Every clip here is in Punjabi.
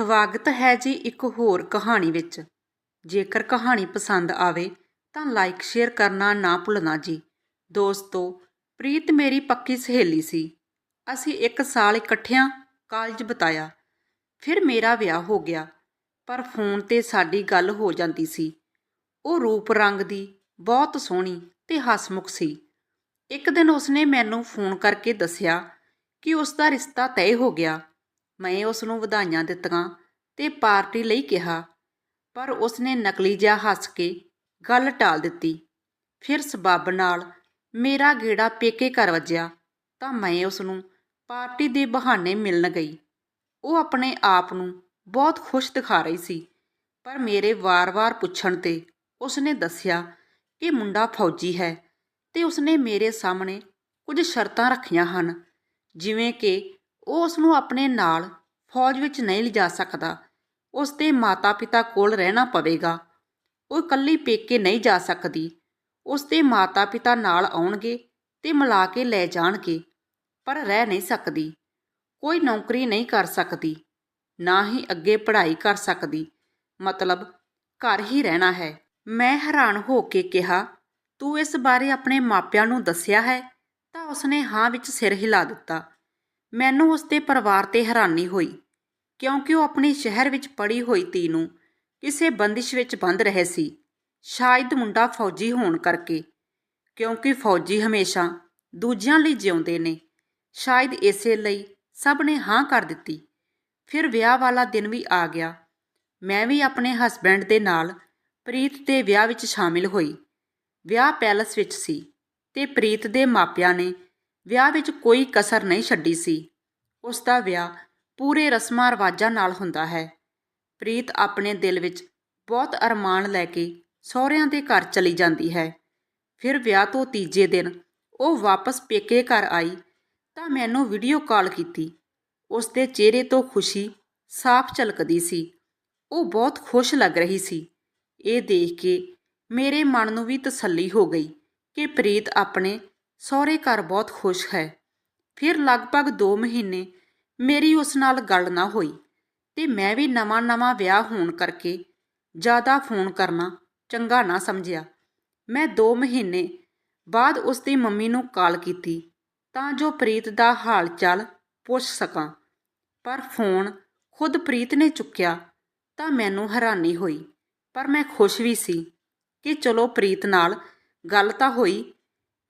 ਸਵਾਗਤ ਹੈ ਜੀ ਇੱਕ ਹੋਰ ਕਹਾਣੀ ਵਿੱਚ। ਜੇਕਰ ਕਹਾਣੀ ਪਸੰਦ ਆਵੇ ਤਾਂ ਲਾਈਕ ਸ਼ੇਅਰ ਕਰਨਾ ਨਾ ਭੁੱਲਣਾ ਜੀ। ਦੋਸਤੋ, ਪ੍ਰੀਤ ਮੇਰੀ ਪੱਕੀ ਸਹੇਲੀ ਸੀ। ਅਸੀਂ ਇੱਕ ਸਾਲ ਇਕੱਠਿਆਂ ਕਾਲਜ ਬਿਤਾਇਆ। ਫਿਰ ਮੇਰਾ ਵਿਆਹ ਹੋ ਗਿਆ, ਪਰ ਫੋਨ ਤੇ ਸਾਡੀ ਗੱਲ ਹੋ ਜਾਂਦੀ ਸੀ। ਉਹ ਰੂਪ ਰੰਗ ਦੀ, ਬਹੁਤ ਸੋਹਣੀ ਤੇ ਹਸਮੁਖ ਸੀ। ਇੱਕ ਦਿਨ ਉਸਨੇ ਮੈਨੂੰ ਫੋਨ ਕਰਕੇ ਦੱਸਿਆ ਕਿ ਉਸ ਦਾ ਰਿਸ਼ਤਾ ਤੈਅ ਹੋ ਗਿਆ। ਮੈਂ ਉਸ ਨੂੰ ਵਧਾਈਆਂ ਦਿੱਤੀਆਂ ਤੇ ਪਾਰਟੀ ਲਈ ਕਿਹਾ। ਪਰ ਉਸਨੇ ਨਕਲੀ ਜਿਹਾ ਹੱਸ ਕੇ ਗੱਲ ਟਾਲ ਦਿੱਤੀ। ਫਿਰ ਸਬੱਬ ਨਾਲ ਮੇਰਾ ਗੇੜਾ ਪੇਕੇ ਘਰ ਵੱਜਿਆ ਤਾਂ ਮੈਂ ਉਸ ਨੂੰ ਪਾਰਟੀ ਦੇ ਬਹਾਨੇ ਮਿਲਣ ਗਈ। ਉਹ ਆਪਣੇ ਆਪ ਨੂੰ ਬਹੁਤ ਖੁਸ਼ ਦਿਖਾ ਰਹੀ ਸੀ। ਪਰ ਮੇਰੇ ਵਾਰ-ਵਾਰ ਪੁੱਛਣ ਤੇ ਉਸਨੇ ਦੱਸਿਆ ਕਿ ਮੁੰਡਾ ਫੌਜੀ ਹੈ ਤੇ ਉਸਨੇ ਮੇਰੇ ਸਾਹਮਣੇ ਕੁਝ ਸ਼ਰਤਾਂ ਰੱਖੀਆਂ ਹਨ, ਜਿਵੇਂ ਕਿ ਉਹ ਉਸ ਨੂੰ ਆਪਣੇ ਨਾਲ ਫੌਜ ਵਿੱਚ ਨਹੀਂ ਲਿਜਾ ਸਕਦਾ। ਉਸ ਦੇ ਮਾਤਾ-ਪਿਤਾ ਕੋਲ ਰਹਿਣਾ ਪਵੇਗਾ। ਉਹ ਇਕੱਲੀ ਪੇਕੇ ਨਹੀਂ ਜਾ ਸਕਦੀ। ਉਸ ਦੇ ਮਾਤਾ-ਪਿਤਾ ਨਾਲ ਆਉਣਗੇ ਤੇ ਮਿਲਾ ਕੇ ਲੈ ਜਾਣਗੇ, ਪਰ ਰਹਿ ਨਹੀਂ ਸਕਦੀ। ਕੋਈ ਨੌਕਰੀ ਨਹੀਂ ਕਰ ਸਕਦੀ, ਨਾ ਹੀ ਅੱਗੇ ਪੜ੍ਹਾਈ ਕਰ ਸਕਦੀ। ਮਤਲਬ ਘਰ ਹੀ ਰਹਿਣਾ ਹੈ। ਮੈਂ ਹੈਰਾਨ ਹੋ ਕੇ ਕਿਹਾ, ਤੂੰ ਇਸ ਬਾਰੇ ਆਪਣੇ ਮਾਪਿਆਂ ਨੂੰ ਦੱਸਿਆ ਹੈ? ਤਾਂ ਉਸਨੇ ਹਾਂ ਵਿੱਚ ਸਿਰ ਹਿਲਾ ਦਿੱਤਾ। ਮੈਨੂੰ ਉਸ ਦੇ ਪਰਿਵਾਰ ਤੇ ਹੈਰਾਨੀ ਹੋਈ, ਕਿਉਂਕਿ ਉਹ ਆਪਣੀ ਸ਼ਹਿਰ ਵਿੱਚ ਪੜੀ ਹੋਈ ਧੀ ਨੂੰ ਕਿਸੇ ਬੰਦਿਸ਼ ਵਿੱਚ ਬੰਦ ਰਹੇ ਸੀ। ਸ਼ਾਇਦ ਮੁੰਡਾ ਫੌਜੀ ਹੋਣ ਕਰਕੇ, ਕਿਉਂਕਿ ਫੌਜੀ ਹਮੇਸ਼ਾ ਦੂਜਿਆਂ ਲਈ ਜਿਉਂਦੇ ਨੇ। ਸ਼ਾਇਦ ਇਸੇ ਲਈ ਸਭ ਨੇ ਹਾਂ ਕਰ ਦਿੱਤੀ। ਫਿਰ ਵਿਆਹ ਵਾਲਾ ਦਿਨ ਵੀ ਆ ਗਿਆ। ਮੈਂ ਵੀ ਆਪਣੇ ਹਸਬੈਂਡ ਦੇ ਨਾਲ ਪ੍ਰੀਤ ਦੇ ਵਿਆਹ ਵਿੱਚ ਸ਼ਾਮਿਲ ਹੋਈ। ਵਿਆਹ ਪੈਲਸ ਵਿੱਚ ਸੀ ਤੇ ਪ੍ਰੀਤ ਦੇ ਮਾਪਿਆਂ ਨੇ ਵਿਆਹ ਵਿੱਚ ਕੋਈ ਕਸਰ ਨਹੀਂ ਛੱਡੀ ਸੀ। ਉਸ ਦਾ ਵਿਆਹ ਪੂਰੇ ਰਸਮਾਂ ਰਿਵਾਜਾਂ ਨਾਲ ਹੁੰਦਾ ਹੈ। ਪ੍ਰੀਤ ਆਪਣੇ ਦਿਲ ਵਿੱਚ ਬਹੁਤ ਅਰਮਾਨ ਲੈ ਕੇ ਸਹੁਰਿਆਂ ਦੇ ਘਰ ਚਲੀ ਜਾਂਦੀ ਹੈ। ਫਿਰ ਵਿਆਹ ਤੋਂ ਤੀਜੇ ਦਿਨ ਉਹ ਵਾਪਸ ਪੇਕੇ ਘਰ ਆਈ ਤਾਂ ਮੈਨੂੰ ਵੀਡੀਓ ਕਾਲ ਕੀਤੀ। ਉਸ ਦੇ ਚਿਹਰੇ ਤੋਂ ਖੁਸ਼ੀ ਸਾਫ਼ ਝਲਕਦੀ ਸੀ। ਉਹ ਬਹੁਤ ਖੁਸ਼ ਲੱਗ ਰਹੀ ਸੀ। ਇਹ ਦੇਖ ਕੇ ਮੇਰੇ ਮਨ ਨੂੰ ਵੀ ਤਸੱਲੀ ਹੋ ਗਈ ਕਿ ਪ੍ਰੀਤ ਆਪਣੇ ਸਹੁਰੇ ਘਰ ਬਹੁਤ ਖੁਸ਼ ਹੈ। ਫਿਰ ਲਗਭਗ 2 ਮਹੀਨੇ ਮੇਰੀ ਉਸ ਨਾਲ ਗੱਲ ਨਾ ਹੋਈ ਤੇ ਮੈਂ ਵੀ ਨਵਾਂ-ਨਵਾਂ ਵਿਆਹ ਹੋਣ ਕਰਕੇ ਜ਼ਿਆਦਾ ਫੋਨ ਕਰਨਾ ਚੰਗਾ ਨਾ ਸਮਝਿਆ। ਮੈਂ 2 ਮਹੀਨੇ ਬਾਅਦ ਉਸ ਦੀ ਮੰਮੀ ਨੂੰ ਕਾਲ ਕੀਤੀ ਤਾਂ ਜੋ ਪ੍ਰੀਤ ਦਾ ਹਾਲ ਚਾਲ ਪੁੱਛ ਸਕਾਂ। ਪਰ ਫੋਨ ਖੁਦ ਪ੍ਰੀਤ ਨੇ ਚੁੱਕਿਆ ਤਾਂ ਮੈਨੂੰ ਹੈਰਾਨੀ ਹੋਈ। ਪਰ ਮੈਂ ਖੁਸ਼ ਵੀ ਸੀ ਕਿ ਚਲੋ ਪ੍ਰੀਤ ਨਾਲ ਗੱਲ ਤਾਂ ਹੋਈ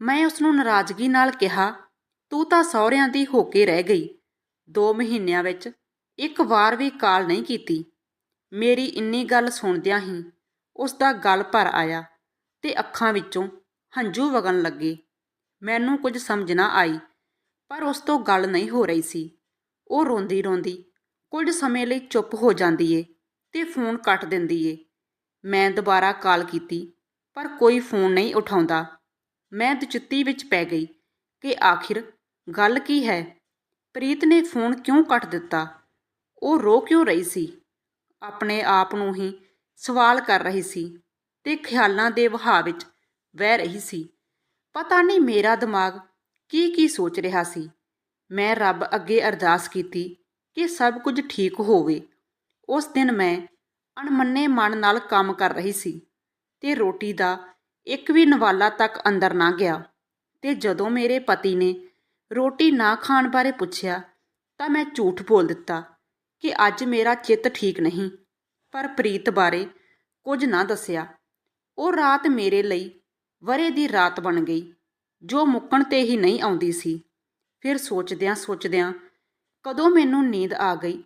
ਮੈਂ ਉਸ ਨੂੰ ਨਾਰਾਜ਼ਗੀ ਨਾਲ ਕਿਹਾ, ਤੂੰ ਤਾਂ ਸਹੁਰਿਆਂ ਦੀ ਹੋ ਕੇ ਰਹਿ ਗਈ। 2 ਮਹੀਨਿਆਂ ਵਿੱਚ ਇੱਕ ਵਾਰ ਵੀ ਕਾਲ ਨਹੀਂ ਕੀਤੀ। ਮੇਰੀ ਇੰਨੀ ਗੱਲ ਸੁਣਦਿਆਂ ਹੀ ਉਸ ਦਾ ਗਲ ਭਰ ਆਇਆ ਤੇ ਅੱਖਾਂ ਵਿੱਚੋਂ ਹੰਝੂ ਵਗਣ ਲੱਗੇ। ਮੈਨੂੰ ਕੁਝ ਸਮਝ ਨਾ ਆਈ, ਪਰ ਉਸ ਤੋਂ ਗੱਲ ਨਹੀਂ ਹੋ ਰਹੀ ਸੀ। ਉਹ ਰੋਂਦੀ ਰੋਂਦੀ ਕੁਝ ਸਮੇਂ ਲਈ ਚੁੱਪ ਹੋ ਜਾਂਦੀ ਏ ਤੇ ਫੋਨ ਕੱਟ ਦਿੰਦੀ ਏ ਮੈਂ ਦੁਬਾਰਾ ਕਾਲ ਕੀਤੀ, ਪਰ ਕੋਈ ਫੋਨ ਨਹੀਂ ਉਠਾਉਂਦਾ। ਮੈਂ ਦਚਿੱਤੀ ਵਿੱਚ ਪੈ ਗਈ ਕਿ ਆਖਿਰ ਗੱਲ ਕੀ ਹੈ? ਪ੍ਰੀਤ ਨੇ ਫੋਨ ਕਿਉਂ ਕੱਟ ਦਿੱਤਾ? ਉਹ ਰੋ ਕਿਉਂ ਰਹੀ ਸੀ? ਆਪਣੇ ਆਪ ਨੂੰ ਹੀ ਸਵਾਲ ਕਰ ਰਹੀ ਸੀ ਤੇ ਖਿਆਲਾਂ ਦੇ ਵਹਾਅ ਵਿੱਚ ਵਹਿ ਰਹੀ ਸੀ। ਪਤਾ ਨਹੀਂ ਮੇਰਾ ਦਿਮਾਗ ਕੀ ਕੀ ਸੋਚ ਰਿਹਾ ਸੀ। ਮੈਂ ਰੱਬ ਅੱਗੇ ਅਰਦਾਸ ਕੀਤੀ ਕਿ ਸਭ ਕੁਝ ਠੀਕ ਹੋਵੇ। ਉਸ ਦਿਨ ਮੈਂ ਅਣਮੰਨੇ ਮਨ ਨਾਲ ਕੰਮ ਕਰ ਰਹੀ ਸੀ ਤੇ ਰੋਟੀ ਦਾ ਇੱਕ ਵੀ ਨਵਾਲਾ ਤੱਕ ਅੰਦਰ ਨਾ ਗਿਆ। ਤੇ ਜਦੋਂ ਮੇਰੇ ਪਤੀ ਨੇ ਰੋਟੀ ਨਾ ਖਾਣ ਬਾਰੇ ਪੁੱਛਿਆ, ਤਾਂ ਮੈਂ ਝੂਠ ਬੋਲ ਦਿੱਤਾ ਕਿ ਅੱਜ ਮੇਰਾ ਚਿੱਤ ਠੀਕ ਨਹੀਂ। ਪਰ ਪ੍ਰੀਤ ਬਾਰੇ ਕੁਝ ਨਾ ਦੱਸਿਆ। ਉਹ ਰਾਤ ਮੇਰੇ ਲਈ ਵਰੇ ਦੀ ਰਾਤ ਬਣ ਗਈ, ਜੋ ਮੁੱਕਣ ਤੇ ਹੀ ਨਹੀਂ ਆਉਂਦੀ ਸੀ। ਫਿਰ ਸੋਚਦਿਆਂ ਸੋਚਦਿਆਂ ਕਦੋਂ ਮੈਨੂੰ ਨੀਂਦ ਆ ਗਈ,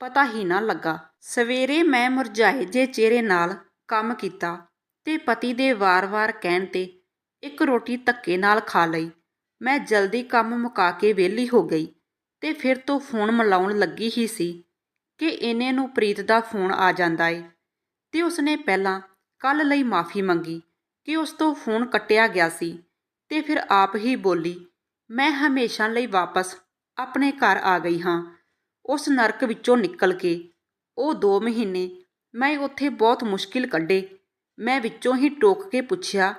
ਪਤਾ ਹੀ ਨਾ ਲੱਗਾ। ਸਵੇਰੇ ਮੈਂ ਮੁਰਝਾਏ ਜੇ ਚਿਹਰੇ ਨਾਲ ਕੰਮ ਕੀਤਾ। ਤੇ ਪਤੀ ਦੇ ਵਾਰ-ਵਾਰ ਕਹਿਣ ਤੇ ਇੱਕ ਰੋਟੀ ਧੱਕੇ ਨਾਲ ਖਾ ਲਈ। ਮੈਂ ਜਲਦੀ ਕੰਮ ਮੁਕਾ ਕੇ ਵਿਹਲੀ ਹੋ ਗਈ ਤੇ ਫਿਰ ਤੋਂ ਫੋਨ ਮਿਲਾਉਣ ਲੱਗੀ ਹੀ ਸੀ ਕਿ ਇਹਨੇ ਨੂੰ ਪ੍ਰੀਤ ਦਾ ਫੋਨ ਆ ਜਾਂਦਾ ਏ ਤੇ ਉਸਨੇ ਪਹਿਲਾਂ ਕੱਲ ਲਈ ਮਾਫੀ ਮੰਗੀ ਕਿ ਉਸ ਤੋਂ ਫੋਨ ਕੱਟਿਆ ਗਿਆ ਸੀ ਤੇ ਫਿਰ ਆਪ ਹੀ ਬੋਲੀ, ਮੈਂ ਹਮੇਸ਼ਾ ਲਈ ਵਾਪਸ ਆਪਣੇ ਘਰ ਆ ਗਈ ਹਾਂ। ਉਸ ਨਰਕ ਵਿੱਚੋਂ ਨਿਕਲ ਕੇ ਉਹ 2 ਮਹੀਨੇ ਮੈਂ ਉੱਥੇ ਬਹੁਤ ਮੁਸ਼ਕਿਲ ਕੱਢੇ ਮੈਂ ਵਿੱਚੋਂ ਹੀ ਟੋਕ ਕੇ ਪੁੱਛਿਆ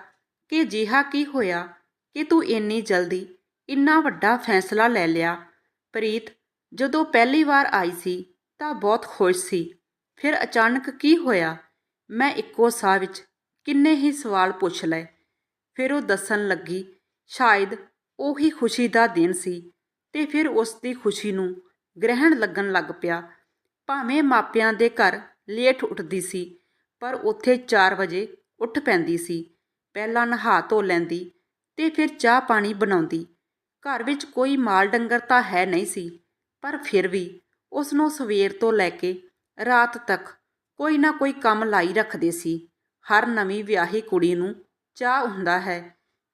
ਕਿ ਜਿਹਾ ਕੀ ਹੋਇਆ ਕਿ ਤੂੰ ਇੰਨੀ ਜਲਦੀ ਇੰਨਾ ਵੱਡਾ ਫੈਸਲਾ ਲੈ ਲਿਆ। ਪ੍ਰੀਤ, ਜਦੋਂ ਪਹਿਲੀ ਵਾਰ ਆਈ ਸੀ ਤਾਂ ਬਹੁਤ ਖੁਸ਼ ਸੀ। ਫਿਰ ਅਚਾਨਕ ਕੀ ਹੋਇਆ? ਮੈਂ ਇੱਕੋ ਸਾਹ ਵਿੱਚ ਕਿੰਨੇ ਹੀ ਸਵਾਲ ਪੁੱਛ ਲਏ। ਫਿਰ ਉਹ ਦੱਸਣ ਲੱਗੀ, ਸ਼ਾਇਦ ਉਹੀ ਖੁਸ਼ੀ ਦਾ ਦਿਨ ਸੀ। ਤੇ ਫਿਰ ਉਸ ਦੀ ਖੁਸ਼ੀ ਨੂੰ ਗ੍ਰਹਿਣ ਲੱਗਣ ਲੱਗ ਪਿਆ। ਭਾਵੇਂ ਮਾਪਿਆਂ ਦੇ ਘਰ ਲੇਟ ਉੱਠਦੀ ਸੀ ਪਰ ਉੱਥੇ 4 ਵਜੇ ਉੱਠ ਪੈਂਦੀ ਸੀ। ਪਹਿਲਾਂ ਨਹਾ ਧੋ ਲੈਂਦੀ ਤੇ ਫਿਰ ਚਾਹ ਪਾਣੀ ਬਣਾਉਂਦੀ। ਘਰ ਵਿੱਚ ਕੋਈ ਮਾਲ ਡੰਗਰ ਤਾਂ ਹੈ ਨਹੀਂ ਸੀ, ਪਰ ਫਿਰ ਵੀ ਉਸ ਨੂੰ ਸਵੇਰ ਤੋਂ ਲੈ ਕੇ ਰਾਤ ਤੱਕ ਕੋਈ ਨਾ ਕੋਈ ਕੰਮ ਲਾਈ ਰੱਖਦੇ ਸੀ। ਹਰ ਨਵੀਂ ਵਿਆਹੀ ਕੁੜੀ ਨੂੰ ਚਾਹ ਹੁੰਦਾ ਹੈ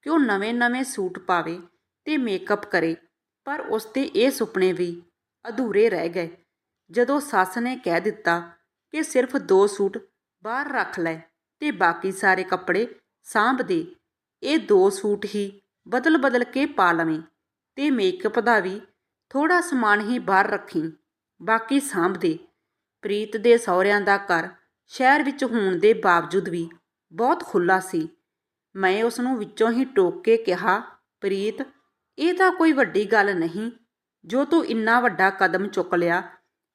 ਕਿ ਉਹ ਨਵੇਂ-ਨਵੇਂ ਸੂਟ ਪਾਵੇ ਤੇ ਮੇਕਅਪ ਕਰੇ, ਪਰ ਉਸ ਦੇ ਇਹ ਸੁਪਨੇ ਵੀ ਅਧੂਰੇ ਰਹਿ ਗਏ। ਜਦੋਂ ਸੱਸ ਨੇ ਕਹਿ ਦਿੱਤਾ ਕਿ ਸਿਰਫ ਦੋ ਸੂਟ ਬਾਹਰ ਰੱਖ ਲੈ ਤੇ ਬਾਕੀ ਸਾਰੇ ਕੱਪੜੇ ਸਾਂਭ ਦੇ। ਇਹ ਦੋ ਸੂਟ ਹੀ ਬਦਲ-ਬਦਲ ਕੇ ਪਾ ਲਵੇਂ ਤੇ ਮੇਕਅਪ ਦਾ ਵੀ ਥੋੜਾ ਸਮਾਨ ਹੀ ਬਾਹਰ ਰੱਖੀ, ਬਾਕੀ ਸਾਂਭ ਦੇ। ਪ੍ਰੀਤ ਦੇ ਸਹੁਰਿਆਂ ਦਾ ਘਰ ਸ਼ਹਿਰ ਵਿੱਚ ਹੋਣ ਦੇ ਬਾਵਜੂਦ ਵੀ ਬਹੁਤ ਖੁੱਲਾ ਸੀ। ਮੈਂ ਉਸ ਨੂੰ ਵਿੱਚੋਂ ਹੀ ਟੋਕ ਕੇ ਕਿਹਾ, ਪ੍ਰੀਤ, ਇਹ ਤਾਂ ਕੋਈ ਵੱਡੀ ਗੱਲ ਨਹੀਂ, ਜੋ ਤੂੰ ਇੰਨਾ ਵੱਡਾ ਕਦਮ ਚੁੱਕ ਲਿਆ,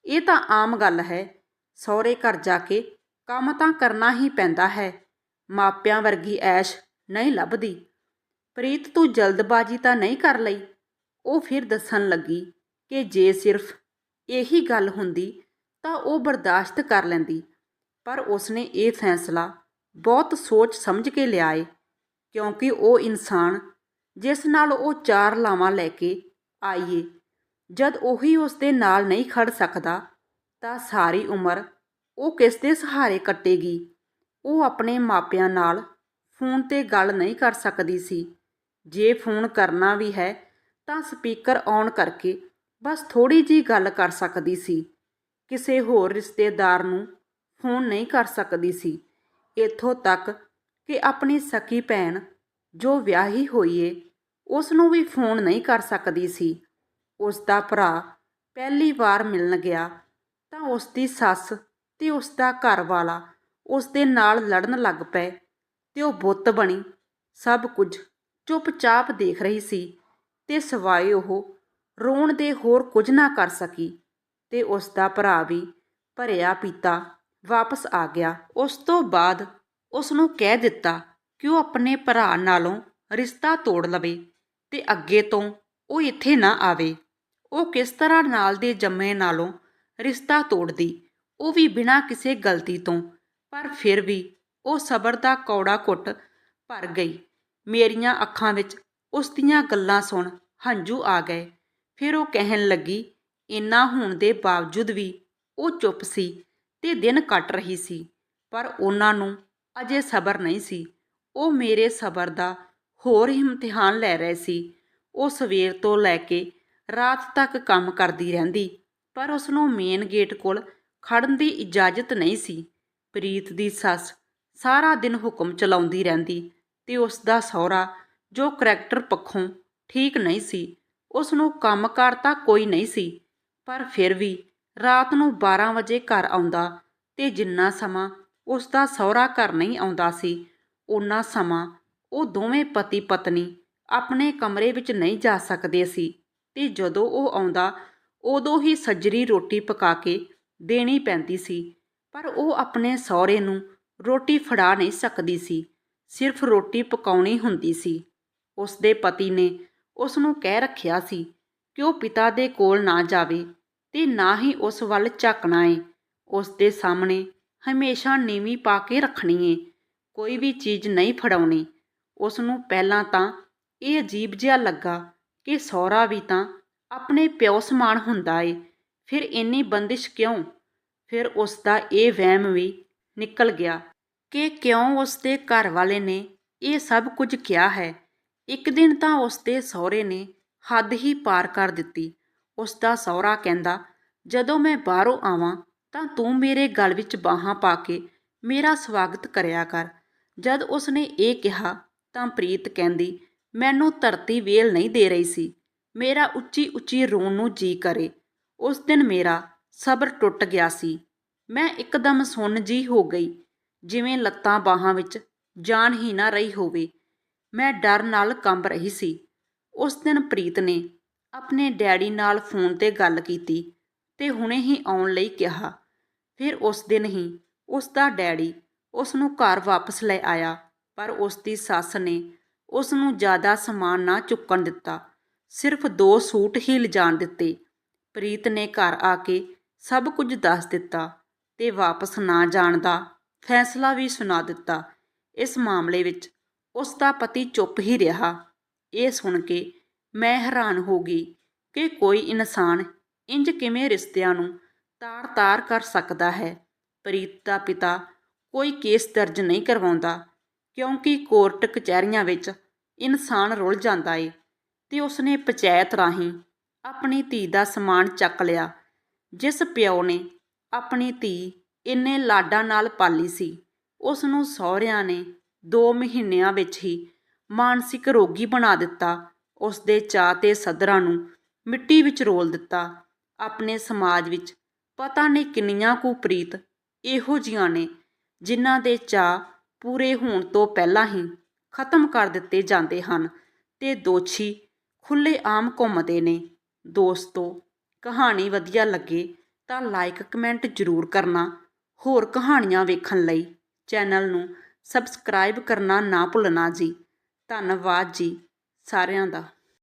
ਇਹ ਤਾਂ ਆਮ ਗੱਲ ਹੈ। ਸਹੁਰੇ ਘਰ ਜਾ ਕੇ ਕੰਮ ਤਾਂ ਕਰਨਾ ਹੀ ਪੈਂਦਾ ਹੈ। ਮਾਪਿਆਂ ਵਰਗੀ ਐਸ਼ ਨਹੀਂ ਲੱਭਦੀ। ਪ੍ਰੀਤ ਤੂੰ ਜਲਦਬਾਜ਼ੀ ਤਾਂ ਨਹੀਂ ਕਰ ਲਈ। ਉਹ ਫਿਰ ਦੱਸਣ ਲੱਗੀ ਕਿ ਜੇ ਸਿਰਫ ਇਹੀ ਗੱਲ ਹੁੰਦੀ ਤਾਂ ਉਹ ਬਰਦਾਸ਼ਤ ਕਰ ਲੈਂਦੀ। ਪਰ ਉਸਨੇ ਇਹ ਫੈਸਲਾ ਬਹੁਤ ਸੋਚ ਸਮਝ ਕੇ ਲਿਆ ਏ ਕਿਉਂਕਿ ਉਹ ਇਨਸਾਨ ਜਿਸ ਨਾਲ ਉਹ ਚਾਰ ਲਾਵਾਂ ਲੈ ਕੇ ਆਈਏ। ਜਦ ਉਹੀ ਉਸ ਦੇ ਨਾਲ ਨਹੀਂ ਖੜ ਸਕਦਾ ਤਾਂ ਸਾਰੀ ਉਮਰ ਉਹ ਕਿਸ ਦੇ ਸਹਾਰੇ ਕੱਟੇਗੀ? ਉਹ ਆਪਣੇ ਮਾਪਿਆਂ ਨਾਲ ਫੋਨ ਤੇ ਗੱਲ ਨਹੀਂ ਕਰ ਸਕਦੀ ਸੀ। ਜੇ ਫੋਨ ਕਰਨਾ ਵੀ ਹੈ ਤਾਂ ਸਪੀਕਰ ਔਨ ਕਰਕੇ ਬਸ ਥੋੜੀ ਜੀ ਗੱਲ ਕਰ ਸਕਦੀ ਸੀ। ਕਿਸੇ ਹੋਰ ਰਿਸ਼ਤੇਦਾਰ ਨੂੰ ਫੋਨ ਨਹੀਂ ਕਰ ਸਕਦੀ ਸੀ। ਇੱਥੋਂ ਤੱਕ ਕਿ ਆਪਣੀ ਸਕੀ ਭੈਣ ਜੋ ਵਿਆਹੀ ਹੋਈ ਏ, ਉਸ ਨੂੰ ਵੀ ਫੋਨ ਨਹੀਂ ਕਰ ਸਕਦੀ ਸੀ। ਉਸ ਦਾ ਭਰਾ ਪਹਿਲੀ ਵਾਰ ਮਿਲਣ ਗਿਆ ਤਾਂ ਉਸ ਦੀ ਸੱਸ ਤੇ ਉਸ ਦਾ ਘਰ ਵਾਲਾ ਉਸ ਦੇ ਨਾਲ ਲੜਨ ਲੱਗ ਪਏ ਤੇ ਉਹ ਬੁੱਤ ਬਣੀ। ਸਭ ਕੁਝ ਚੁੱਪਚਾਪ ਦੇਖ ਰਹੀ ਸੀ ਤੇ ਸਵਾਏ ਉਹ ਰੋਣ ਦੇ ਹੋਰ ਕੁਝ ਨਾ ਕਰ ਸਕੀ ਤੇ ਉਸ ਦਾ ਭਰਾ ਵੀ ਭਰਿਆ ਪੀਤਾ ਵਾਪਸ ਆ ਗਿਆ। ਉਸ ਤੋਂ ਬਾਅਦ ਉਸ ਨੂੰ ਕਹਿ ਦਿੱਤਾ ਕਿ ਉਹ ਆਪਣੇ ਭਰਾ ਨਾਲੋਂ ਰਿਸ਼ਤਾ ਤੋੜ ਲਵੇ ਤੇ ਅੱਗੇ ਤੋਂ ਉਹ ਇੱਥੇ ਨਾ ਆਵੇ। ਉਹ ਕਿਸ ਤਰ੍ਹਾਂ ਨਾਲ ਦੇ ਜੰਮੇ ਨਾਲੋਂ ਰਿਸ਼ਤਾ ਤੋੜਦੀ ਉਹ ਵੀ ਬਿਨਾਂ ਕਿਸੇ ਗਲਤੀ ਤੋਂ। ਪਰ ਫਿਰ ਵੀ ਉਹ ਸਬਰ ਦਾ ਕੌੜਾ ਘੁੱਟ ਭਰ ਗਈ। ਮੇਰੀਆਂ ਅੱਖਾਂ ਵਿੱਚ ਉਸ ਦੀਆਂ ਗੱਲਾਂ ਸੁਣ ਹੰਝੂ ਆ ਗਏ। ਫਿਰ ਉਹ ਕਹਿਣ ਲੱਗੀ, ਇੰਨਾ ਹੋਣ ਦੇ ਬਾਵਜੂਦ ਵੀ ਉਹ ਚੁੱਪ ਸੀ ਤੇ ਦਿਨ ਕੱਟ ਰਹੀ ਸੀ, ਪਰ ਉਹਨਾਂ ਨੂੰ ਅਜੇ ਸਬਰ ਨਹੀਂ ਸੀ। ਉਹ ਮੇਰੇ ਸਬਰ ਦਾ ਹੋਰ ਇਮਤਿਹਾਨ ਲੈ ਰਹੇ ਸੀ। ਉਹ ਸਵੇਰ ਤੋਂ ਲੈ ਕੇ ਰਾਤ ਤੱਕ ਕੰਮ ਕਰਦੀ ਰਹਿੰਦੀ, ਪਰ ਉਸ ਨੂੰ ਮੇਨ ਗੇਟ ਕੋਲ ਖੜਨ ਦੀ ਇਜਾਜ਼ਤ ਨਹੀਂ ਸੀ। ਪ੍ਰੀਤ ਦੀ ਸੱਸ ਸਾਰਾ ਦਿਨ ਹੁਕਮ ਚਲਾਉਂਦੀ ਰਹਿੰਦੀ ਤੇ ਉਸ ਦਾ ਸਹੁਰਾ, ਜੋ ਕਰੈਕਟਰ ਪੱਖੋਂ ਠੀਕ ਨਹੀਂ ਸੀ ਉਸ ਨੂੰ ਕੰਮਕਾਰ ਤਾਂ ਕੋਈ ਨਹੀਂ ਸੀ, ਪਰ ਫਿਰ ਵੀ ਰਾਤ ਨੂੰ 12 ਵਜੇ ਘਰ ਆਉਂਦਾ ਤੇ ਜਿੰਨਾ ਸਮਾਂ ਉਸ ਦਾ ਸਹੁਰਾ ਘਰ ਨਹੀਂ ਆਉਂਦਾ ਸੀ ਉਨਾ ਸਮਾਂ ਉਹ ਦੋਵੇਂ ਪਤੀ ਪਤਨੀ ਆਪਣੇ ਕਮਰੇ ਵਿੱਚ ਨਹੀਂ ਜਾ ਸਕਦੇ ਸੀ ਤੇ ਜਦੋਂ ਉਹ ਆਉਂਦਾ, ਉਦੋਂ ਹੀ ਸੱਜਰੀ ਰੋਟੀ ਪਕਾ ਕੇ ਦੇਣੀ ਪੈਂਦੀ ਸੀ, ਪਰ ਉਹ ਆਪਣੇ ਸਹੁਰੇ ਨੂੰ ਰੋਟੀ ਫੜਾ ਨਹੀਂ ਸਕਦੀ ਸੀ, ਸਿਰਫ ਰੋਟੀ ਪਕਾਉਣੀ ਹੁੰਦੀ ਸੀ। ਉਸ ਦੇ ਪਤੀ ਨੇ ਉਸ ਨੂੰ ਕਹਿ ਰੱਖਿਆ ਸੀ ਕਿ ਉਹ ਪਿਤਾ ਦੇ ਕੋਲ ਨਾ ਜਾਵੇ ਤੇ ਨਾ ਹੀ ਉਸ ਵੱਲ ਝਾਕਣਾ ਏ। ਉਸ ਦੇ ਸਾਹਮਣੇ ਹਮੇਸ਼ਾ ਨੀਵੀਂ ਪਾ ਕੇ ਰੱਖਣੀ ਏ, ਕੋਈ ਵੀ ਚੀਜ਼ ਨਹੀਂ ਫੜਾਉਣੀ। ਉਸ ਨੂੰ ਪਹਿਲਾਂ ਤਾਂ ਇਹ ਅਜੀਬ ਜਿਹਾ ਲੱਗਾ ਕਿ ਸਹੁਰਾ ਵੀ ਤਾਂ ਆਪਣੇ ਪਿਓ ਸਮਾਨ ਹੁੰਦਾ ਏ ਫਿਰ ਇੰਨੀ ਬੰਦਿਸ਼ ਕਿਉਂ? ਫਿਰ ਉਸ ਦਾ ਇਹ ਵਹਿਮ ਵੀ ਨਿਕਲ ਗਿਆ ਕਿ ਕਿਉਂ ਉਸ ਦੇ ਘਰ ਵਾਲੇ ਨੇ ਇਹ ਸਭ ਕੁਝ ਕਿਹਾ ਹੈ। ਇੱਕ ਦਿਨ ਤਾਂ ਉਸ ਦੇ ਸਹੁਰੇ ਨੇ ਹੱਦ ਹੀ ਪਾਰ ਕਰ ਦਿੱਤੀ। ਉਸ ਦਾ ਸਹੁਰਾ ਕਹਿੰਦਾ, ਜਦੋਂ ਮੈਂ ਬਾਹਰੋਂ ਆਵਾਂ ਤਾਂ ਤੂੰ ਮੇਰੇ ਗਲ ਵਿੱਚ ਬਾਹਾਂ ਪਾ ਕੇ ਮੇਰਾ ਸਵਾਗਤ ਕਰਿਆ ਕਰ। ਜਦ ਉਸ ਨੇ ਇਹ ਕਿਹਾ ਤਾਂ ਪ੍ਰੀਤ ਕਹਿੰਦੀ, ਮੈਨੂੰ ਧਰਤੀ ਵੇਲ ਨਹੀਂ ਦੇ ਰਹੀ ਸੀ। ਮੇਰਾ ਉੱਚੀ ਉੱਚੀ ਰੋਣ ਨੂੰ ਜੀ ਕਰੇ। ਉਸ ਦਿਨ ਮੇਰਾ ਸਬਰ ਟੁੱਟ ਗਿਆ ਸੀ। ਮੈਂ ਇੱਕਦਮ ਸੁੰਨ ਜੀ ਹੋ ਗਈ, ਜਿਵੇਂ ਲੱਤਾਂ ਬਾਹਾਂ ਵਿੱਚ ਜਾਨ ਹੀ ਨਾ ਰਹੀ ਹੋਵੇ। ਮੈਂ ਡਰ ਨਾਲ ਕੰਬ ਰਹੀ ਸੀ। ਉਸ ਦਿਨ ਪ੍ਰੀਤ ਨੇ ਆਪਣੇ ਡੈਡੀ ਨਾਲ ਫੋਨ ਤੇ ਗੱਲ ਕੀਤੀ ਤੇ ਹੁਣੇ ਹੀ ਆਉਣ ਲਈ ਕਿਹਾ। ਫਿਰ ਉਸ ਦਿਨ ਹੀ ਉਸ ਦਾ ਡੈਡੀ ਉਸ ਨੂੰ ਘਰ ਵਾਪਸ ਲੈ ਆਇਆ, ਪਰ ਉਸ ਦੀ ਸੱਸ ਨੇ ਉਸ ਨੂੰ ਜ਼ਿਆਦਾ ਸਮਾਨ ਨਾ ਚੁੱਕਣ ਦਿੱਤਾ। ਸਿਰਫ ਦੋ ਸੂਟ ਹੀ ਲਿਜਾਣ ਦਿੱਤੇ। ਪ੍ਰੀਤ ਨੇ ਘਰ ਆ ਕੇ ਸਭ ਕੁਝ ਦੱਸ ਦਿੱਤਾ ਤੇ ਵਾਪਸ ਨਾ ਜਾਣ ਦਾ ਫੈਸਲਾ ਵੀ ਸੁਣਾ ਦਿੱਤਾ। ਇਸ ਮਾਮਲੇ ਵਿੱਚ ਉਸ ਦਾ ਪਤੀ ਚੁੱਪ ਹੀ ਰਿਹਾ। ਇਹ ਸੁਣ ਕੇ ਮੈਂ ਹੈਰਾਨ ਹੋ ਗਈ ਕਿ ਕੋਈ ਇਨਸਾਨ ਇੰਜ ਕਿਵੇਂ ਰਿਸ਼ਤਿਆਂ ਨੂੰ ਤਾਰ-ਤਾਰ ਕਰ ਸਕਦਾ ਹੈ। ਪ੍ਰੀਤ ਦਾ ਪਿਤਾ ਕੋਈ ਕੇਸ ਦਰਜ ਨਹੀਂ ਕਰਵਾਉਂਦਾ, ਕਿਉਂਕਿ ਕੋਰਟ ਕਚਹਿਰੀਆਂ ਵਿੱਚ ਇਨਸਾਨ ਰੁੱਲ ਜਾਂਦਾ ਏ ਤੇ ਉਸਨੇ ਪੰਚਾਇਤ ਰਾਹੀਂ ਆਪਣੀ ਧੀ ਦਾ ਸਮਾਨ ਚੱਕ ਲਿਆ। ਜਿਸ ਪਿਓ ਨੇ ਆਪਣੀ ਧੀ ਇੰਨੇ ਲਾਡਾਂ ਨਾਲ ਪਾਲੀ ਸੀ ਉਸ ਨੂੰ ਸਹੁਰਿਆਂ ਨੇ 2 ਮਹੀਨਿਆਂ ਵਿੱਚ ਹੀ ਮਾਨਸਿਕ ਰੋਗੀ ਬਣਾ ਦਿੱਤਾ। ਉਸ ਦੇ ਚਾਅ ਤੇ ਸਦਰਾਂ ਨੂੰ ਮਿੱਟੀ ਵਿੱਚ ਰੋਲ ਦਿੱਤਾ। ਆਪਣੇ ਸਮਾਜ ਵਿੱਚ ਪਤਾ ਨਹੀਂ ਕਿੰਨੀਆਂ ਕੁ ਪ੍ਰੀਤ ਇਹੋ ਜੀਆਂ ਨੇ, ਜਿਨ੍ਹਾਂ ਦੇ ਚਾਅ ਪੂਰੇ ਹੋਣ ਤੋਂ ਪਹਿਲਾਂ ਹੀ ਖਤਮ ਕਰ ਦਿੱਤੇ ਜਾਂਦੇ ਹਨ ਤੇ ਦੋਸ਼ੀ ਖੁੱਲੇ ਆਮ ਘੁੰਮਦੇ ਨੇ। ਦੋਸਤੋ, ਕਹਾਣੀ ਵਧੀਆ ਲੱਗੇ ਤਾਂ ਲਾਈਕ ਕਮੈਂਟ ਜ਼ਰੂਰ ਕਰਨਾ। ਹੋਰ ਕਹਾਣੀਆਂ ਵੇਖਣ ਲਈ ਚੈਨਲ ਨੂੰ ਸਬਸਕ੍ਰਾਈਬ ਕਰਨਾ ਨਾ ਭੁੱਲਣਾ ਜੀ। ਧੰਨਵਾਦ ਜੀ ਸਾਰਿਆਂ ਦਾ।